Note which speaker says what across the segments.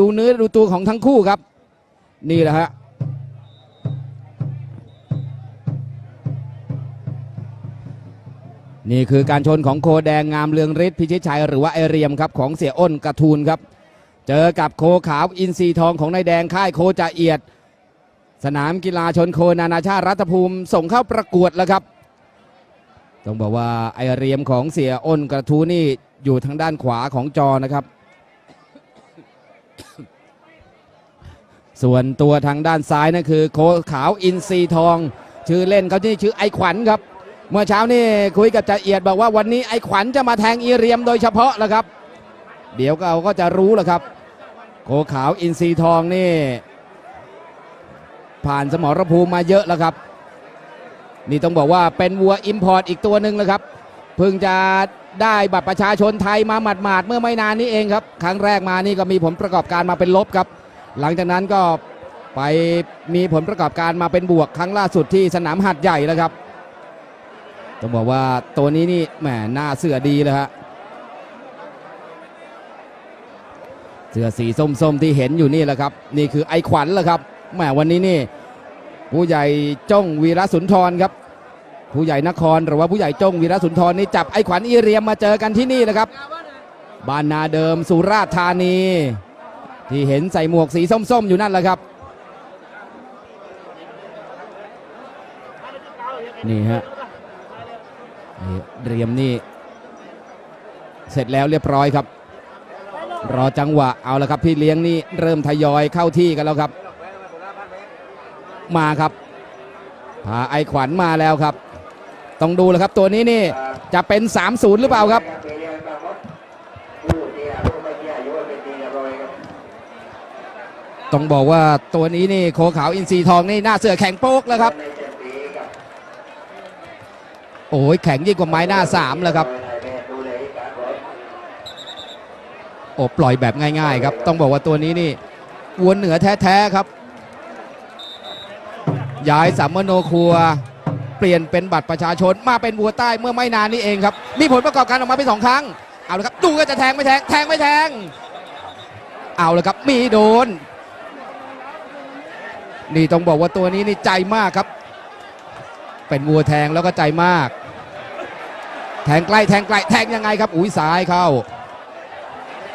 Speaker 1: ดูเนื้อดูตัวของทั้งคู่ครับ นี่แหละฮะนี่คือการชนของโคแดงงามเรืองฤทธิ์พิชิตชัยหรือว่าไอเรียมครับของเสียอ้นกระทูลครับ เจอกับโคขาวอินทรีทองของนายแดงค่ายโคจะเอียด สนามกีฬาชนโคนานาชาติรัฐภูมิส่งเข้าประกวดแล้วครับ ต้องบอกว่าไอเรียมของเสียอ้นกระทูลนี่อยู่ทางด้านขวาของจอนะครับ ส่วนตัวทางด้านซ้ายนั่นคือโคขาวอินทรีทอง ชื่อเล่นเขาที่ชื่อไอขวัญครับ เมื่อเช้านี่คุยกับจ่าเอียดบอกว่าวันนี้ไอขวัญจะมาแทงอีเรียมโดยเฉพาะแล้วครับ เดี๋ยวเราก็จะรู้แล้วครับ โคขาวอินทรีทองนี่ ผ่านสมรภูมิมาเยอะแล้วครับ นี่ต้องบอกว่าเป็นวัวอิมพอร์ตอีกตัวหนึ่งแล้วครับเพิ่งจะได้บัตรประชาชนไทยมาหมาดๆเมื่อไม่นานนี้เองครับ ครั้งแรกมานี่ก็มีผลประกอบการมาเป็นลบครับ หลังจากนั้นก็ไปมีผลประกอบการมาเป็นบวกครั้งล่าสุดที่สนามหัดใหญ่แล้วครับต้องบอกว่าตัวนี้นี่แหมหน้าเสือดีเลยฮะเสือสีส้มๆที่เห็นอยู่นี่แหละครับ นี่คือไอขวัญแหละครับแหมวันนี้นี่ ผู้ใหญ่จ้องวีระสุนทรครับ ผู้ใหญ่นครหรือว่าผู้ใหญ่จ้องวีระสุนทรนี่จับไอขวัญอีเรียมมาเจอกันที่นี่นะครับ บ้านนาเดิมสุราษฎร์ธานี ที่เห็นใส่หมวกสีส้ม ๆ อยู่นั่นแหละครับ นี่ฮะเรียมนี่ เสร็จแล้วเรียบร้อยครับ รอจังหวะเอาละครับพี่เลี้ยงนี่เริ่มทยอยเข้าที่กันแล้วครับ มาครับพาไอขวัญมาแล้วครับ ต้องดูแล้วครับตัวนี้นี่จะเป็น 3-0 หรือเปล่าครับ ต้องบอกว่าตัวนี้นี่โคขาวอินทรีทองนี่หน้าเสือแข็งโป๊กแล้วครับ โอ้ยแข็งยิ่งกว่าไม้หน้าสามแล้วครับโอ้ปล่อยแบบง่าย ๆ ครับ ต้องบอกว่าตัวนี้นี่วัวเหนือแท้ๆครับ ย้ายสามโนครัว เปลี่ยนเป็นบัตรประชาชนมาเป็นวัวใต้เมื่อไม่นานนี้เองครับ มีผลประกอบการออกมาเป็นสองครั้ง เอาละครับ ดูก็จะแทงไม่แทง แทงไม่แทง เอาละครับ มีโดน นี่ต้องบอกว่าตัวนี้นี่ใจมากครับ เป็นวัวแทงแล้วก็ใจมาก แทงใกล้แทงไกลแทงยังไงครับอุ้ยซ้ายเข้า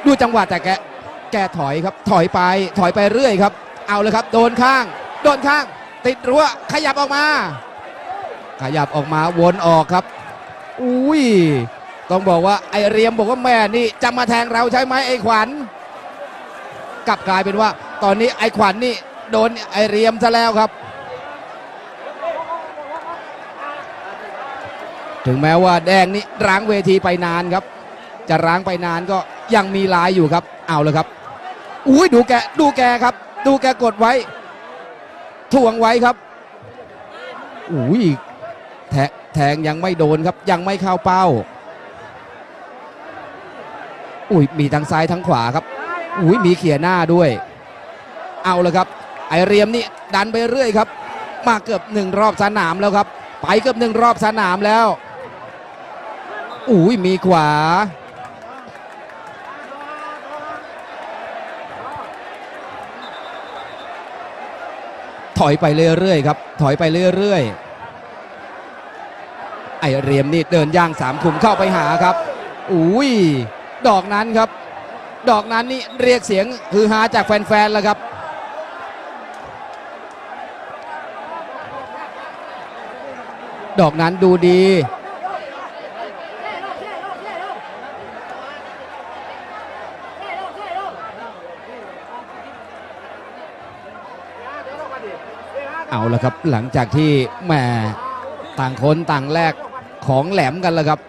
Speaker 1: ดูจังหวะแต่แกแกถอยครับถอยไปถอยไปเรื่อยครับ เอาเลยครับโดนข้าง โดนข้าง ติดรั้วขยับออกมา ขยับออกมาวนออกครับ อุ้ยต้องบอกว่าไอเรียมบอกว่าแม่นี่จะมาแทงเราใช่ไหมไอขวัญกลับกลายเป็นว่า ตอนนี้ไอขวัญนี่ โดนไอเรียมซะแล้วครับ ถึงแม้ว่าแดงนี่ร้างเวทีไปนานครับ จะร้างไปนานก็ยังมีลายอยู่ครับ เอาเลยครับอุ้ยดูแกดูแกครับ ดูแกกดไว้ถ่วงไว้ครับอุ้ยแทแทงยังไม่โดนครับ ยังไม่เข้าเป้าอุ้ยมีทั้งซ้ายทั้งขวาครับอุ้ยมีเขี่ยหน้าด้วย เอาเลยครับ ไอเรียมนี่ดันไปเรื่อยครับ มาเกือบหนึ่งรอบสนามแล้วครับ ไปเกือบหนึ่งรอบสนามแล้วอุ้ยมีขวา ถอยไปเรื่อยๆครับ ถอยไปเรื่อยๆไอเรียมนี่เดินย่างสามขุมเข้าไปหาครับอุ้ยดอกนั้นครับ ดอกนั้นนี่เรียกเสียงฮือฮาจากแฟนๆแล้วครับ ดอกนั้นดูดี เอาละครับหลังจากที่แหมต่างคนต่างแลกของแหลมกันแล้วครับ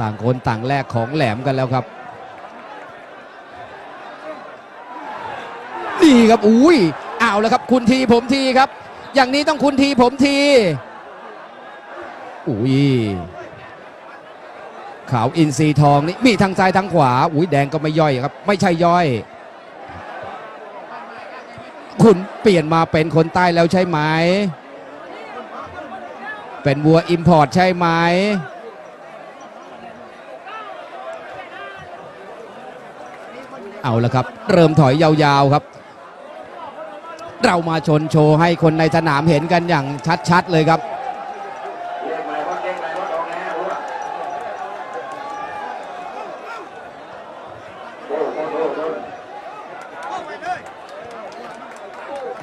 Speaker 1: ต่างคนต่างแลกของแหลมกันแล้วครับ ทีครับอุ้ยอ้าวแล้วครับคุณทีผมทีครับ อย่างนี้ต้องคุณทีผมทีอุ้ยขาวอินทรีทองนี่มีทางซ้ายทางขวาอุ้ยแดงก็ไม่ย่อยครับ ไม่ใช่ย่อย คุณเปลี่ยนมาเป็นคนใต้แล้วใช่ไหมเป็นวัวอิมพอร์ตใช่ไหมเอาละครับ เริ่มถอยยาวๆครับ เรามาชนโชว์ให้คนในสนามเห็นกันอย่างชัดๆเลยครับ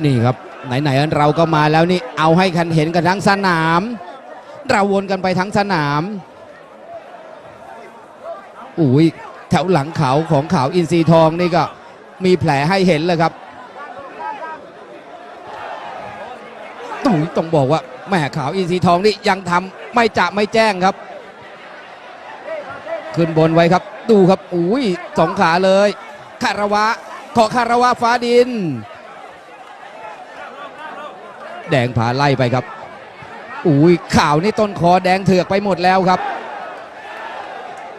Speaker 1: นี่ครับไหนๆเราก็มาแล้วนี่เอาให้คันเห็นกันทั้งสนาม เราวนกันไปทั้งสนามอุ้ยแถวหลังเขาของขาวอินทรีทองนี่ก็มีแผลให้เห็นเลยครับ ต้องต้องบอกว่าแม่ขาวอินทรีทองนี่ยังทำไม่จะไม่แจ้งครับ ขึ้นบนไว้ครับ ดูครับอุ้ยสองขาเลยคารวะขอคารวะฟ้าดิน แดงผาไล่ไปครับอุ้ยข่าวนี่ต้นคอแดงเถือกไปหมดแล้วครับ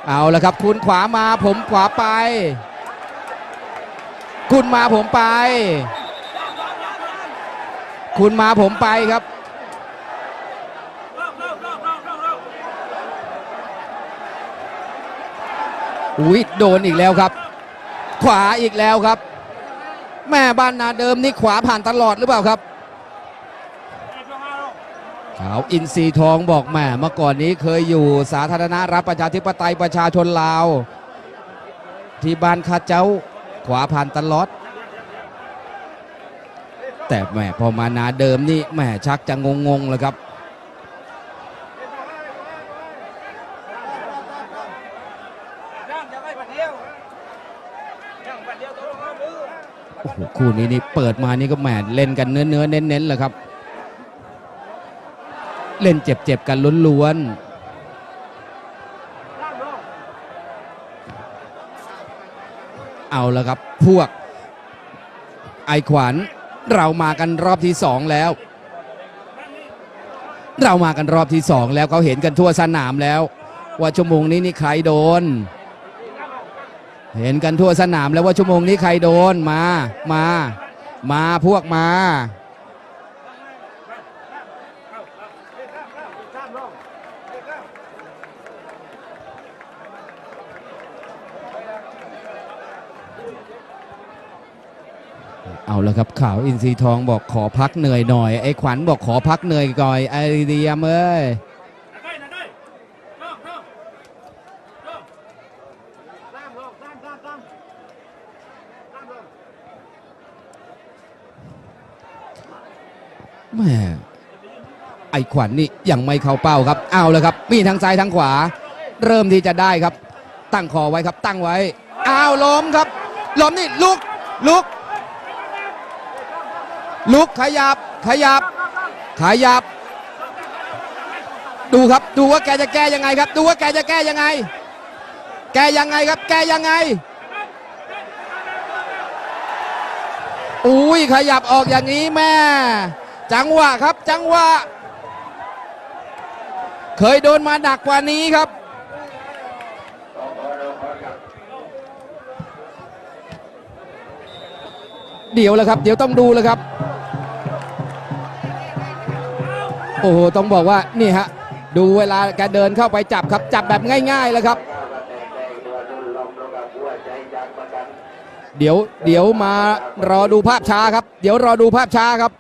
Speaker 1: เอาละครับ คุณขวามาผมขวาไป คุณมาผมไป คุณมาผมไปครับ อุ้ยโดนอีกแล้วครับ ขวาอีกแล้วครับ แม่บ้านนาเดิมนี่ขวาผ่านตลอดหรือเปล่าครับขาวอินทรีทองบอกแม่เมื่อก่อนนี้เคยอยู่สาธารณรัฐประชาธิปไตยประชาชนลาว ที่บ้านข้าเจ้าขวาผ่านตลอด แต่แหม่พอมานาเดิมนี่แหม่ชักจะงงๆแล้วครับโอ้โหคู่นี้นี่เปิดมานี่ก็แหม่เล่นกันเนื้อเนื้อๆเน้นๆเลยครับ เล่นเจ็บๆกันล้วนๆเอาละครับพวกไอขวัญ เรามากันรอบที่สองแล้ว เรามากันรอบที่สองแล้วเขาเห็นกันทั่วสนามแล้ว ว่าชั่วโมงนี้นี่ใครโดน เห็นกันทั่วสนามแล้วว่าชั่วโมงนี้ใครโดนมา มา มาพวกมา เอาละครับข่าวอินทรีทองบอกขอพักเหนื่อยหน่อย ไอ้ขวัญบอกขอพักเหนื่อยก่อยไอเดียมเอ้ยแม่ไอ้ขวัญนี่ยังไม่เข้าเป้าครับ เอาละครับ มีทั้งซ้ายทั้งขวา เริ่มที่จะได้ครับ ตั้งคอไว้ครับ ตั้งไว้ อ้าวล้มครับล้มนี่ลุกลุก ลุกขยับขยับ ขยับ ดูครับดูว่าแกจะแก้ยังไงครับ ดูว่าแกจะแก้ยังไง แกยังไงครับ แกยังไงอุ้ยขยับออกอย่างนี้แม่ จังหวะครับจังหวะ เคยโดนมาหนักกว่านี้ครับเดี๋ยวแล้วครับ เดี๋ยวต้องดูแล้วครับ โอ้โหต้องบอกว่านี่ฮะดูเวลาแกเดินเข้าไปจับครับจับแบบง่ายๆแล้วครับ เดี๋ยวเดี๋ยวมารอดูภาพช้าครับ เดี๋ยวรอดูภาพช้าครับ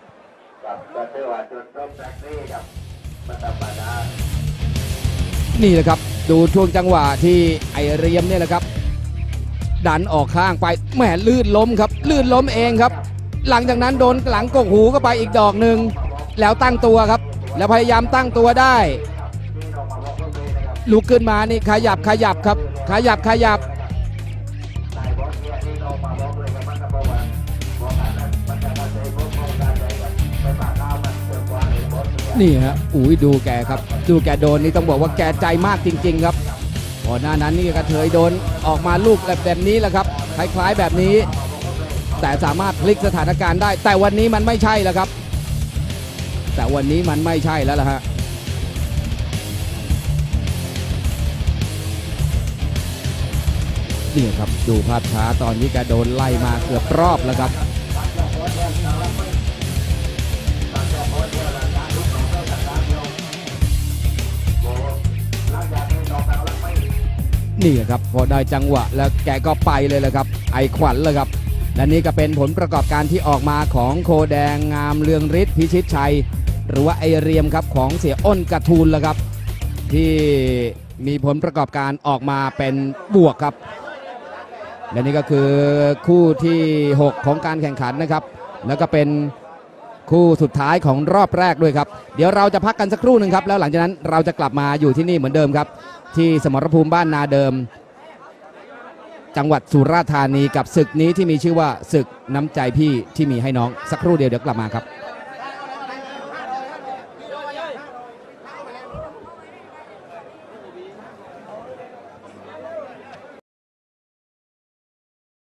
Speaker 1: นี่แหละครับดูช่วงจังหวะที่ไอเรียมเนี่ยแหละครับ ดันออกข้างไปแหมลื่นล้มครับลื่นล้มเองครับ หลังจากนั้นโดนหลังกกหูเข้าไปอีกดอกหนึ่งแล้วตั้งตัวครับ แล้วพยายามตั้งตัวได้ลุกขึ้นมานี่ขยับขยับครับ ขยับขยับ นี่ฮะอุ้ยดูแกครับ ดูแกโดนนี่ต้องบอกว่าแกใจมากจริง ๆ ครับก่อนหน้านั้นนี่กระเทยโดนออกมาลูกแบบแบบนี้แหละครับคล้ายๆแบบนี้ แต่สามารถพลิกสถานการณ์ได้ แต่วันนี้มันไม่ใช่แล้วครับ แต่วันนี้มันไม่ใช่แล้วล่ะฮะนี่ครับดูภาพช้าตอนนี้แกโดนไล่มาเกือบรอบแล้วครับนี่ครับพอได้จังหวะแล้วแกก็ไปเลยแหละครับ ไอขวัญเลยครับและนี่ก็เป็นผลประกอบการที่ออกมาของโคแดงงามเรืองฤทธิ์พิชิตชัย หรือว่าไอเรียมครับของเสียอ้นกระทูลแล้วครับ ที่มีผลประกอบการออกมาเป็นบวกครับ และนี่ก็คือคู่ที่ 6 ของการแข่งขันนะครับ แล้วก็เป็นคู่สุดท้ายของรอบแรกด้วยครับ เดี๋ยวเราจะพักกันสักครู่หนึ่งครับ แล้วหลังจากนั้นเราจะกลับมาอยู่ที่นี่เหมือนเดิมครับ ที่สมรภูมิบ้านนาเดิม จังหวัดสุราษฎร์ธานีกับศึกนี้ที่มีชื่อว่าศึกน้ำใจพี่ที่มีให้น้องสักครู่เดียวเดี๋ยวกลับมาครับ